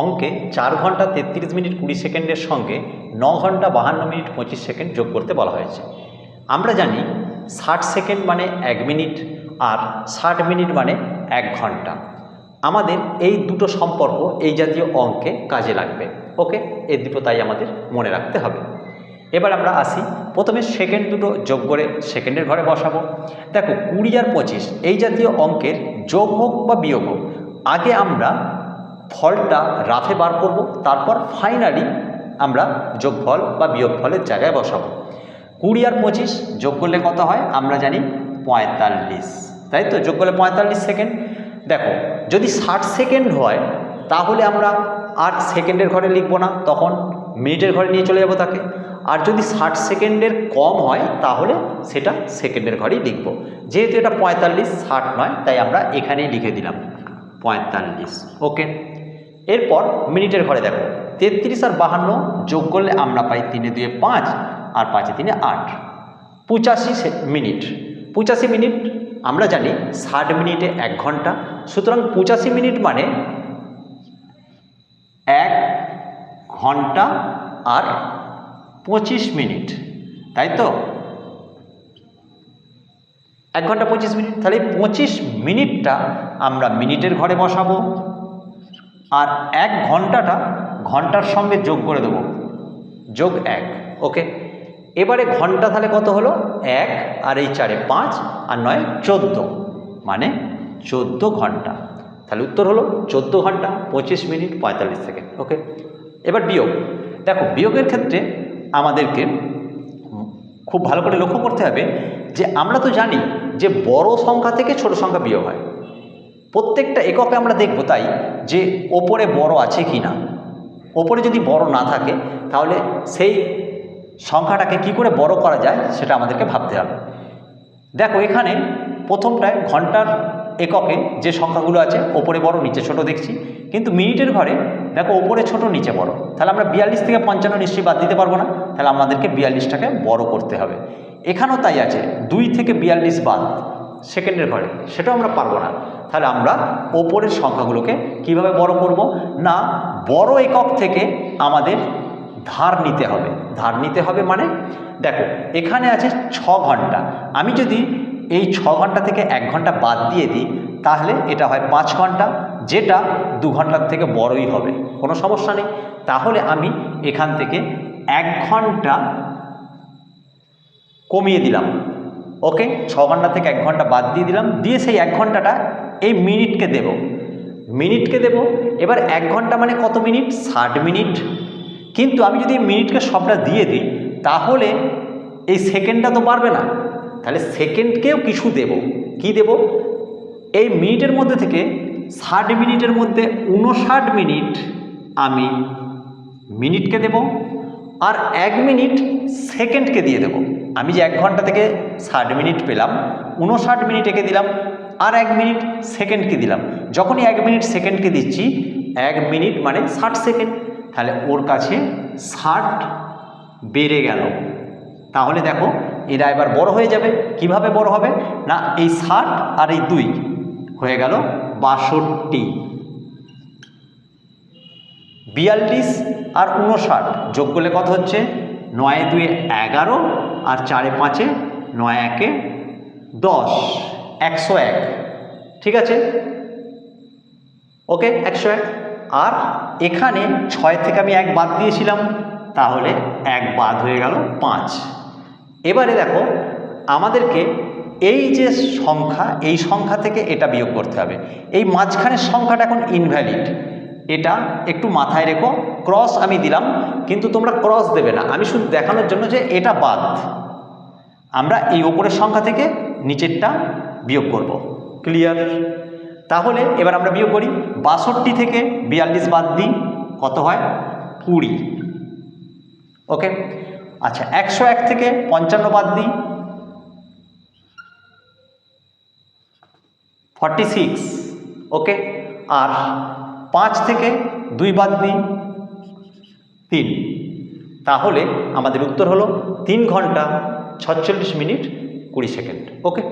অঙ্কে চার ঘণ্টা তেত্রিশ মিনিট কুড়ি সেকেন্ডের সঙ্গে ন ঘণ্টা বাহান্ন মিনিট পঁচিশ সেকেন্ড যোগ করতে বলা হয়েছে। আমরা জানি ষাট সেকেন্ড মানে এক মিনিট আর ষাট মিনিট মানে এক ঘণ্টা। আমাদের এই দুটো সম্পর্ক এই জাতীয় অঙ্কে কাজে লাগবে। ওকে? এই দুটো তাই আমাদের মনে রাখতে হবে। এবার আমরা আসি, প্রথমে সেকেন্ড দুটো যোগ করে সেকেন্ডের ঘরে বসাবো। দেখো, কুড়ি আর পঁচিশ এই জাতীয় অঙ্কের যোগ হোক বা বিয়োগ হোক, আগে আমরা ফলটা রাফে বার করব, তারপর ফাইনালি আমরা যোগফল বা বিয়োগফলের জায়গায় বসাবো। কুড়ি আর পঁচিশ যোগ করলে কত হয়? আমরা জানি পঁয়তাল্লিশ। তাই তো? যোগ করলে পঁয়তাল্লিশ সেকেন্ড দেখো, যদি ষাট সেকেন্ড হয়, তাহলে আমরা আর সেকেন্ডের ঘরে লিখব না, তখন মিনিটের ঘরে নিয়ে চলে যাব তাকে। আর যদি ষাট সেকেন্ডের কম হয়, তাহলে সেটা সেকেন্ডের ঘরেই লিখব। যেহেতু এটা পঁয়তাল্লিশ, ষাট নয়, তাই আমরা এখানেই লিখে দিলাম। পঁয়তাল্লিশ। ওকে এরপর মিনিটের ঘরে দেখো, তেত্রিশ আর বাহান্ন যোগ করলে আমরা পাই তিনে দুয়ে পাঁচ আর পাঁচে তিনে আট। পঁচাশি মিনিট। পঁচাশি মিনিট, আমরা জানি ষাট মিনিটে এক ঘণ্টা। সুতরাং পঁচাশি মিনিট মানে এক ঘণ্টা আর পঁচিশ মিনিট। তাই তো? এক ঘণ্টা পঁচিশ মিনিট, তাহলে পঁচিশ মিনিটটা আমরা মিনিটের ঘরে বসাবো। আর এক ঘন্টাটা ঘণ্টার সঙ্গে যোগ করে দেবো। যোগ এক, ওকে? এবারে ঘণ্টা তাহলে কত হলো? এক আর এই চারে পাঁচ আর নয়, চোদ্দ। মানে চোদ্দ ঘণ্টা। তাহলে উত্তর হলো চোদ্দ ঘণ্টা, পঁচিশ মিনিট, পঁয়তাল্লিশ সেকেন্ড, ওকে? এবার বিয়োগ। দেখো, বিয়োগের ক্ষেত্রে আমাদেরকে খুব ভালো করে লক্ষ্য করতে হবে যে আমরা তো জানি যে বড় সংখ্যা থেকে ছোট সংখ্যা বিয়োগ হয়। প্রত্যেকটা এককে আমরা দেখব তাই যে ওপরে বড় আছে কি না। ওপরে যদি বড় না থাকে, তাহলে সেই সংখ্যাটাকে কি করে বড় করা যায় সেটা আমাদেরকে ভাবতে হবে। দেখো এখানে প্রথমটায় ঘণ্টার এককে যে সংখ্যাগুলো আছে, ওপরে বড়, নিচে ছোট দেখছি। কিন্তু মিনিটের ঘরে দেখো ওপরে ছোট, নিচে বড়। তাহলে আমরা বিয়াল্লিশ থেকে পঞ্চান্ন নিশ্চয়ই বাদ দিতে পারব না। তাহলে আমাদেরকে বিয়াল্লিশটাকে বড় করতে হবে। এখানেও তাই আছে, দুই থেকে বিয়াল্লিশ বাদ সেকেন্ডের ঘরে, সেটাও আমরা পারব না। তাহলে আমরা ওপরের সংখ্যাগুলোকে কীভাবে বড় করব? না, বড় একক থেকে আমাদের ধার নিতে হবে। ধার নিতে হবে মানে দেখো, এখানে আছে ছ ঘণ্টা। আমি যদি এই ছ ঘণ্টা থেকে এক ঘণ্টা বাদ দিয়ে দিই, তাহলে এটা হয় পাঁচ ঘণ্টা, যেটা দু ঘণ্টার থেকে বড়ই হবে। কোনো সমস্যা নেই। তাহলে আমি এখান থেকে এক ঘণ্টা কমিয়ে দিলাম। ওকে, ছ ঘণ্টা থেকে এক ঘণ্টা বাদ দিয়ে দিলাম। দিয়ে সেই এক ঘন্টাটা এই মিনিটকে দেব। মিনিটকে দেব। এবার এক ঘণ্টা মানে কত মিনিট? ষাট মিনিট। কিন্তু আমি যদি মিনিটকে সবটা দিয়ে দিই, তাহলে এই সেকেন্ডটা তো পারবে না। তাহলে সেকেন্ডকেও কিছু দেব। কি দেব? এই মিনিটের মধ্যে থেকে ষাট মিনিটের মধ্যে উনষাট মিনিট আমি মিনিটকে দেব আর এক মিনিট সেকেন্ডকে দিয়ে দেব। আমি যে এক ঘণ্টা থেকে ষাট মিনিট পেলাম উনষাট মিনিট একে দিলাম আর এক মিনিট সেকেন্ডকে দিলাম। যখনই এক মিনিট সেকেন্ডকে দিচ্ছি, এক মিনিট মানে ষাট সেকেন্ড তাহলে ওর কাছে ষাট বেড়ে গেল। তাহলে দেখো, এরা এবার বড় হয়ে যাবে। কীভাবে বড় হবে? না, এই ষাট আর এই দুই হয়ে গেল বাষট্টি। বিয়াল্লিশ আর উনষাট যোগ করলে কত হচ্ছে? নয় দুয়ে এগারো আর চারে পাঁচে নয় একে দশ। একশো এক। ঠিক আছে? ওকে, একশো এক। আর এখানে ছয় থেকে আমি এক বাদ দিয়েছিলাম, তাহলে এক বাদ হয়ে গেল পাঁচ। এবারে দেখো, আমাদেরকে এই যে সংখ্যা, এই সংখ্যা থেকে এটা বিয়োগ করতে হবে। এই মাঝখানের সংখ্যাটা এখন ইনভ্যালিড এটা একটু মাথায় রেখো। ক্রস আমি দিলাম, কিন্তু তোমরা ক্রস দেবে না। আমি শুধু দেখানোর জন্য যে এটা বাদ। আমরা এই ওপরের সংখ্যা থেকে নিচেরটা বিয়োগ করব। ক্লিয়ার তাহলে এবার আমরা বিয়োগ করি। বাষট্টি থেকে বিয়াল্লিশ বাদ দিই। কত হয়? কুড়ি। ওকে আচ্ছা একশো এক থেকে পঞ্চান্ন বাদ দিই। Forty six. ওকে আর পাঁচ থেকে দুই বাদ দিই। তিন। তাহলে আমাদের উত্তর হলো তিন ঘণ্টা ছচল্লিশ মিনিট কুড়ি সেকেন্ড। ওকে